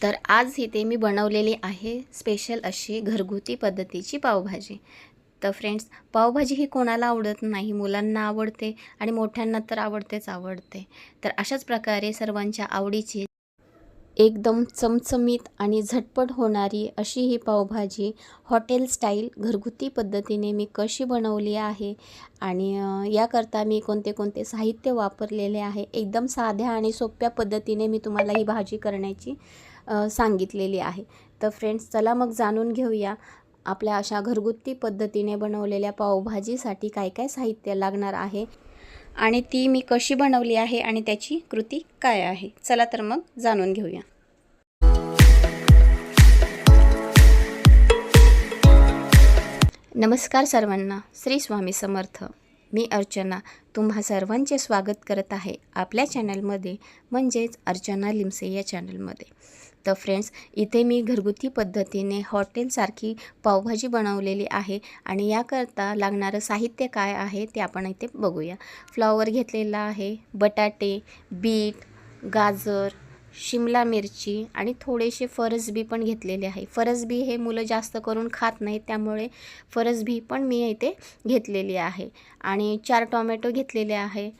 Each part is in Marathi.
तर आज इथे मी बनवलेली आहे स्पेशल अशी घरगुती पद्धतीची पावभाजी. तर फ्रेंड्स पावभाजी ही कोणाला आवडत नाही? मुलांना आवडते आणि मोठ्यांना तर आवडतेच आवडते. तर अशाच प्रकारे सर्वांच्या आवडीची एकदम चमचमीत आणि झटपट होणारी अशी ही पावभाजी हॉटेल स्टाईल घरगुती पद्धतीने मी कशी बनवली आहे आणि याकरता मी कोणते कोणते साहित्य वापरलेले आहे एकदम साध्या आणि सोप्या पद्धतीने मी तुम्हाला ही भाजी करण्याची सांगितलेली आहे. तर फ्रेंड्स चला मग जाणून घेऊया आपल्या अशा घरगुती पद्धतीने बनवलेल्या पावभाजीसाठी काय काय साहित्य लागणार आहे आणि ती मी कशी बनवली आहे आणि त्याची कृती काय आहे. चला तर मग जाणून घेऊया. नमस्कार सर्वांना. श्री स्वामी समर्थ. मी अर्चना तुम्हा सर्वांचे स्वागत करत आहे आपल्या चॅनलमध्ये म्हणजेच अर्चना लिमसे या चॅनलमध्ये. तर फ्रेंड्स इथे मी घरगुती पद्धतीने हॉटेलसारखी पावभाजी बनवलेली आहे आणि याकरता लागणारं साहित्य काय आहे ते आपण इथे बघूया. फ्लॉवर घेतलेला आहे बटाटे बीट गाजर शिमला मिरची आणि थोडेसे फरसबी पण घेतलेले आहे. फरसबी हे मुलं जास्त करून खात नाहीत त्यामुळे फरसबी पण मी इथे घेतलेली आहे. आणि चार टोमॅटो घेतलेले आहे.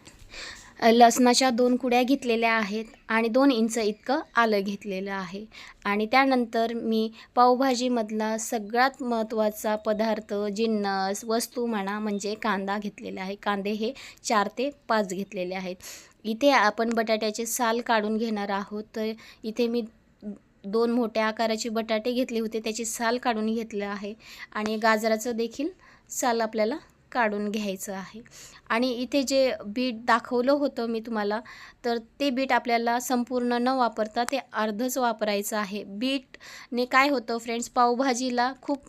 लसणाच्या दोन कुड्या घेतलेल्या आहेत आणि दोन इंच इतकं आलं घेतलेलं आहे. आणि त्यानंतर मी पावभाजीमधला सगळ्यात महत्त्वाचा पदार्थ जिन्नस वस्तू म्हणा म्हणजे कांदा घेतलेला आहे. कांदे हे चार ते पाच घेतलेले आहेत. इथे आपण बटाट्याचे साल काढून घेणार आहोत. तर इथे मी दोन मोठ्या आकाराचे बटाटे घेतले होते. त्याची साल काढून घेतलं आहे. आणि गाजराचं देखील साल आपल्याला काढून घ्यायचं आहे. आणि इथे जे बीट दाखवलं होतं मी तुम्हाला तर ते बीट आपल्याला संपूर्ण न वापरता ते अर्धच वापरायचं आहे. बीटने काय होतं फ्रेंड्स पावभाजीला खूप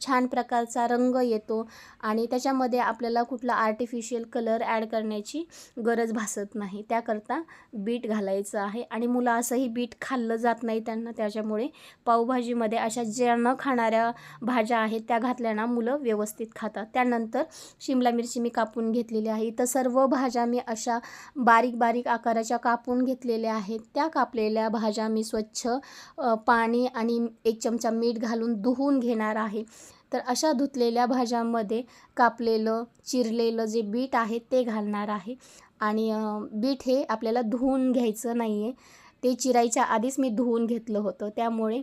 छान प्रकारचा रंग येतो आणि त्याच्यामध्ये आपल्याला कुठला आर्टिफिशियल कलर ॲड करण्याची गरज भासत नाही. त्याकरता बीट घालायचं आहे आणि मुलं असंही बीट खाल्लं जात नाही त्यांना. त्याच्यामुळे पावभाजीमध्ये अशा ज्या न खाणाऱ्या भाज्या आहेत त्या घातल्यानं मुलं व्यवस्थित खातात. त्यानंतर शिमला मिरची मी कापून घेतलेली आहे. तर सर्व भाज्या मी अशा बारीक बारीक आकाराच्या कापून घेतलेल्या आहेत. त्या कापलेल्या भाज्या मी स्वच्छ पाणी आणि एक चमचा मीठ घालून धुवून घेणार आहे. तर अशा धुतलेल्या भाज्यांमध्ये कापलेलं चिरलेलं जे बीट आहे ते घालणार आहे. आणि बीट हे आपल्याला धुवून घ्यायचं नाही आहे ते चिरायच्या आधीच मी धुवून घेतलं होतं. त्यामुळे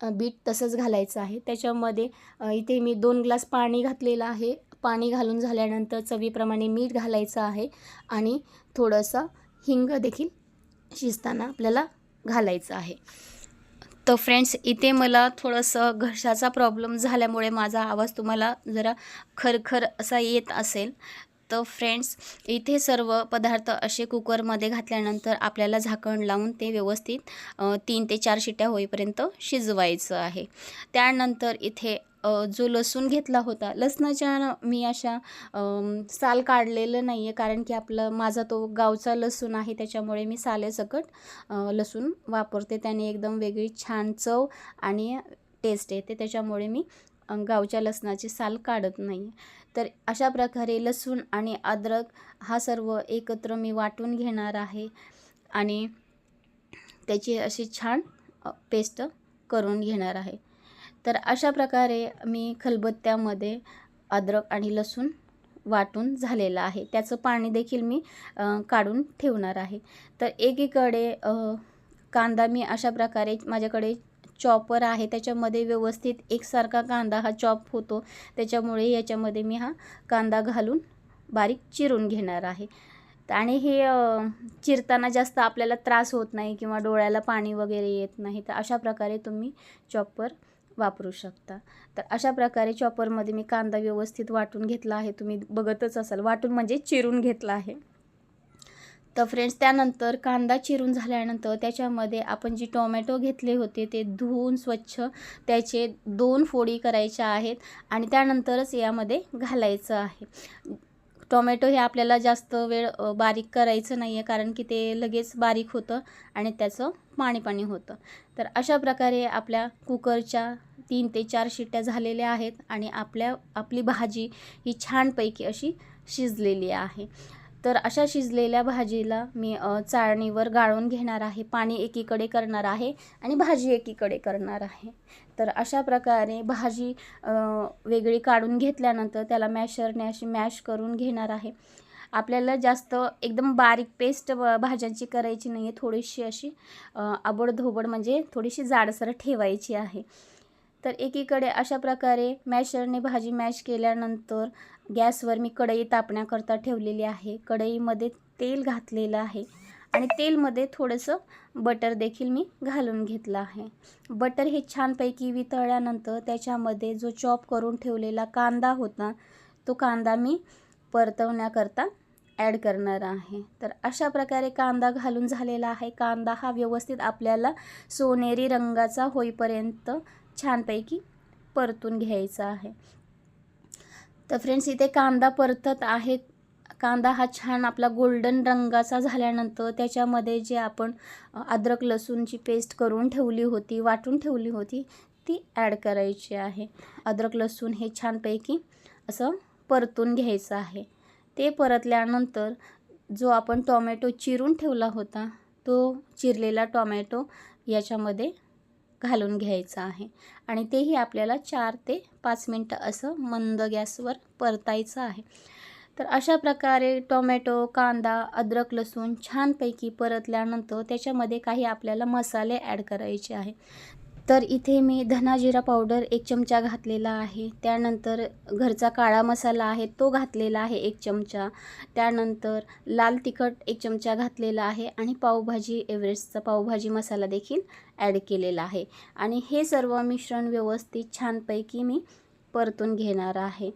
बीट तसंच घालायचं आहे. त्याच्यामध्ये इथे मी दोन ग्लास पाणी घातलेलं आहे. पाणी घालून झाल्यानंतर चवीप्रमाणे मीठ घालायचं आहे. आणि थोडंसं हिंग देखील शिजताना आपल्याला घालायचं आहे. तर फ्रेंड्स इथे मला थोडंसं घशाचा प्रॉब्लेम झाल्यामुळे माझा आवाज तुम्हाला जरा खरखर असा येत असेल. तर फ्रेंड्स इथे सर्व पदार्थ असे कुकरमध्ये घातल्यानंतर आपल्याला झाकण लावून ते व्यवस्थित तीन ते चार शिट्या होईपर्यंत शिजवायचं आहे. त्यानंतर इथे जो लसूण घेतला होता. लसणाच्या मी अशा साल काढलेलं नाही आहे कारण की आपलं माझा तो गावचा लसूण आहे त्याच्यामुळे मी सालेसकट लसूण वापरते. त्याने एकदम वेगळी छान चव आणि टेस्ट येते. त्याच्यामुळे मी गावच्या लसणाची साल काढत नाही तर अशा प्रकारे लसूण आणि अद्रक हा सर्व एकत्र मी वाटून घेणार आहे आणि त्याची अशी छान पेस्ट करून घेणार आहे. तर अशा प्रकारे मी खलबत्त्यामध्ये अद्रक आणि लसूण वाटून झालेलं आहे. त्याचं पाणी देखील मी काढून ठेवणार आहे. तर एकीकडे कांदा मी अशा प्रकारे माझ्याकडे चॉपर आहे. त्याच्यामध्ये व्यवस्थित एकसारखा कांदा हा चॉप होतो. त्याच्यामुळे याच्यामध्ये मी हा कांदा घालून बारीक चिरून घेणार आहे. आणि हे चिरताना जास्त आपल्याला त्रास होत नाही किंवा डोळ्याला पाणी वगैरे येत नाही. तर अशा प्रकारे तुम्ही चॉपर वापरू शकता. तर अशा प्रकारे चॉपरमध्ये मी कांदा व्यवस्थित वाटून घेतला आहे. तुम्ही बघतच असाल वाटून म्हणजे चिरून घेतला आहे. तर फ्रेंड्स त्यानंतर कांदा चिरून झाल्यानंतर त्याच्यामध्ये आपण जी टोमॅटो घेतले होते ते धुवून स्वच्छ त्याचे दोन फोडी करायच्या आहेत आणि त्यानंतरच यामध्ये घालायचं आहे. टोमॅटो हे आपल्याला जास्त वेळ बारीक करायचं नाही आहे कारण की ते लगेच बारीक होतं आणि त्याचं पाणी पाणी होतं. तर अशा प्रकारे आपल्या कुकरच्या तीन ते चार शिट्ट्या झालेल्या आहेत आणि आपल्या आपली भाजी ही छानपैकी अशी शिजलेली आहे. तर अशा शिजलेल्या भाजीला मी चाळणीवर गाळून घेणार आहे. पाणी एकीकडे करणार आहे आणि भाजी एकीकडे करणार आहे. तर अशा प्रकारे भाजी वेगळी काढून घेतल्यानंतर त्याला मॅशरने अशी मॅश करून घेणार आहे. आपल्याला जास्त एकदम बारीक पेस्ट भाज्यांची करायची नाही आहे थोडीशी अशी आबडधोबड म्हणजे थोडीशी जाडसर ठेवायची आहे. तर एकीकडे अशा प्रकारे मॅशरने भाजी मॅश केल्यानंतर गॅसवर मी कढई तापण्याकरता ठेवलेली आहे. कढईमध्ये तेल घातलेलं आहे आणि तेलमध्ये थोडंसं बटर देखील मी घालून घेतलं आहे. बटर हे छानपैकी वितळल्यानंतर त्याच्यामध्ये जो चॉप करून ठेवलेला कांदा होता तो कांदा मी परतवण्याकरता ॲड करणार आहे. तर अशा प्रकारे कांदा घालून झालेला आहे. कांदा हा व्यवस्थित आपल्याला सोनेरी रंगाचा होईपर्यंत छानपैकी परतून घ्यायचा आहे. तर फ्रेंड्स इथे कांदा परतत आहे. कांदा हा छान आपला गोल्डन रंगाचा झाल्यानंतर त्याच्यामध्ये जे आपण अद्रक लसूणची पेस्ट करून ठेवली होती वाटून ठेवली होती ती ॲड करायची आहे. अद्रक लसूण हे छानपैकी असं परतून घ्यायचं आहे. ते परतल्यानंतर जो आपण टॉमॅटो चिरून ठेवला होता तो चिरलेला टॉमॅटो याच्यामध्ये घालून घ्यायचं आहे. आणि तेही आपल्याला चार ते पाच मिनटं असं मंद गॅसवर परतायचं आहे. तर अशा प्रकारे टोमॅटो कांदा अद्रक लसूण छानपैकी परतल्यानंतर त्याच्यामध्ये काही आपल्याला मसाले ॲड करायचे आहे तर इथे मी धना जिरा पावडर एक चमचा घातलेला आहे. त्यानंतर घरचा काळा मसाला आहे तो घातलेला आहे एक चमचा. त्यानंतर लाल तिखट एक चमचा घातलेला आहे आणि पावभाजी एव्हरेस्टचा पावभाजी मसाला देखील ॲड केलेला आहे. आणि हे सर्व मिश्रण व्यवस्थित छानपैकी मी परतून घेणार आहे.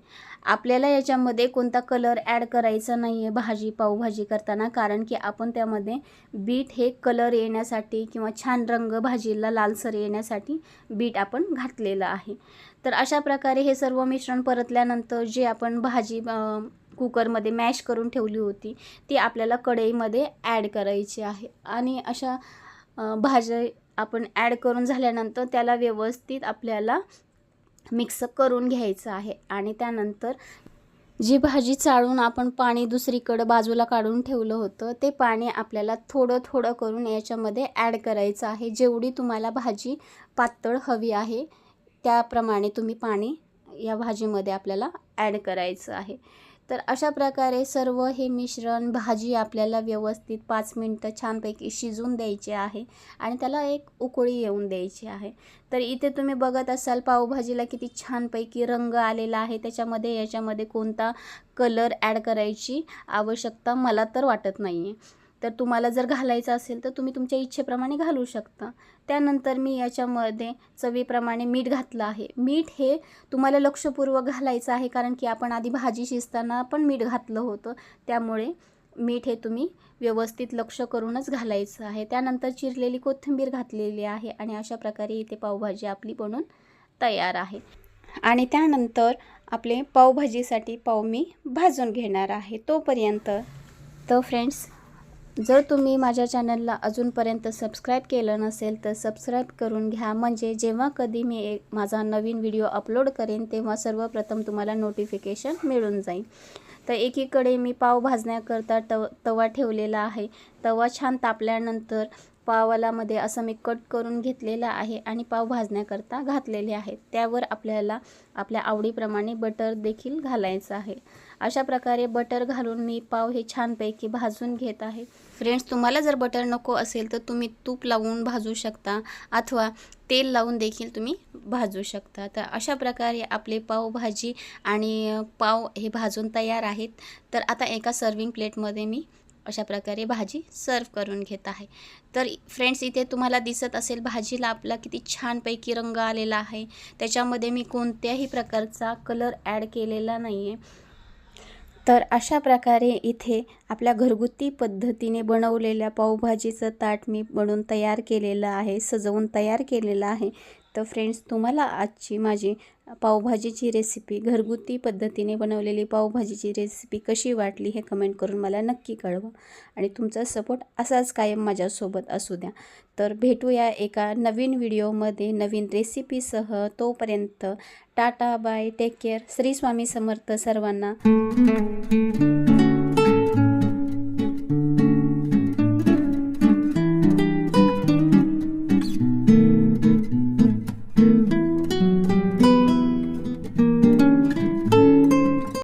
आपल्याला याच्यामध्ये कोणता कलर ॲड करायचा नाही आहे भाजी पावभाजी करताना. कारण की आपण त्यामध्ये बीट हे कलर येण्यासाठी किंवा छान रंग भाजीला लालसर येण्यासाठी बीट आपण घातलेलं आहे. तर अशा प्रकारे हे सर्व मिश्रण परतल्यानंतर जे आपण भाजी कुकरमध्ये मॅश करून ठेवली होती ती आपल्याला कढईमध्ये ॲड करायची आहे. आणि अशा भाज्या आपण ॲड करून झाल्यानंतर त्याला व्यवस्थित आपल्याला मिक्स करून घ्यायचं आहे. आणि त्यानंतर जी भाजी चाळून आपण पाणी दुसरीकडं बाजूला काढून ठेवलं होतं ते पाणी आपल्याला थोडं थोडं करून याच्यामध्ये ॲड करायचं आहे. जेवढी तुम्हाला भाजी पातळ हवी आहे त्याप्रमाणे तुम्ही पाणी या भाजीमध्ये आपल्याला ॲड करायचं आहे. तर अशा प्रकारे सर्व हे मिश्रण भाजी आपल्याला व्यवस्थित पाच मिनटं छानपैकी शिजवून द्यायची आहे आणि त्याला एक उकळी येऊन द्यायची आहे. तर इथे तुम्ही बघत असाल पावभाजीला किती छानपैकी रंग आलेला आहे. त्याच्यामध्ये याच्यामध्ये कोणता कलर ॲड करायची आवश्यकता मला तर वाटत नाही आहे तर तुम्हाला जर घालायचं असेल तर तुम्ही तुमच्या इच्छेप्रमाणे घालू शकता. त्यानंतर मी याच्यामध्ये चवीप्रमाणे मीठ घातलं आहे. मीठ हे तुम्हाला लक्षपूर्वक घालायचं आहे कारण की आपण आधी भाजी शिजताना पण मीठ घातलं होतं. त्यामुळे मीठ हे तुम्ही व्यवस्थित लक्ष करूनच घालायचं आहे. त्यानंतर चिरलेली कोथिंबीर घातलेली आहे आणि अशा प्रकारे इथे पावभाजी आपली बनून तयार आहे. आणि त्यानंतर आपले पावभाजीसाठी पाव मी भाजून घेणार आहे तोपर्यंत. तर फ्रेंड्स जर तुम्ही माझ्या चॅनलला अजूनपर्यंत सबस्क्राईब केलं नसेल तर सबस्क्राईब करून घ्या. म्हणजे जेव्हा कधी मी एक माझा नवीन व्हिडिओ अपलोड करेन तेव्हा सर्वप्रथम तुम्हाला नोटिफिकेशन मिळून जाईल. तर एकीकडे मी पाव भाजण्याकरता तव तवा ठेवलेला आहे. तवा छान तापल्यानंतर पावालामध्ये असं मी कट करून घेतलेला आहे आणि पाव भाजण्याकरता घातलेले आहे त्यावर आपल्याला आपल्या आवडीप्रमाणे बटर देखील घालायचं आहे. अशा प्रकारे बटर घालून मी पाव हे छानपैकी भाजून घेत आहे. फ्रेंड्स तुम्हाला जर बटर नको असेल तर तुम्ही तूप लावून भाजू शकता अथवा तेल लावून देखील तुम्ही भाजू शकता. तर अशा प्रकारे आपले पावभाजी आणि पाव हे भाजून तयार आहेत. तर आता एका सर्विंग प्लेटमध्ये मी अशा प्रकारे भाजी सर्व करून घेत आहे. तर फ्रेंड्स इथे तुम्हाला दिसत असेल भाजीला आपला किती छानपैकी रंग आलेला आहे. त्याच्यामध्ये मी कोणत्याही प्रकारचा कलर ॲड केलेला नाही आहे तर अशा प्रकारे इथे आपल्या घरगुती पद्धतीने बनवलेल्या पावभाजीचं ताट मी बनवून तयार केलेलं आहे सजवून तयार केलेलं आहे. तर फ्रेंड्स तुम्हाला आजची माझी पावभाजीची रेसिपी घरगुती पद्धतीने बनवलेली पावभाजीची रेसिपी कशी वाटली हे कमेंट करून मला नक्की कळवा. आणि तुमचा सपोर्ट असाच कायम माझ्यासोबत असू द्या. तर भेटूया एका नवीन व्हिडिओमध्ये नवीन रेसिपीसह तोपर्यंत tata bye take care Shri Swami Samarth सर्वांना.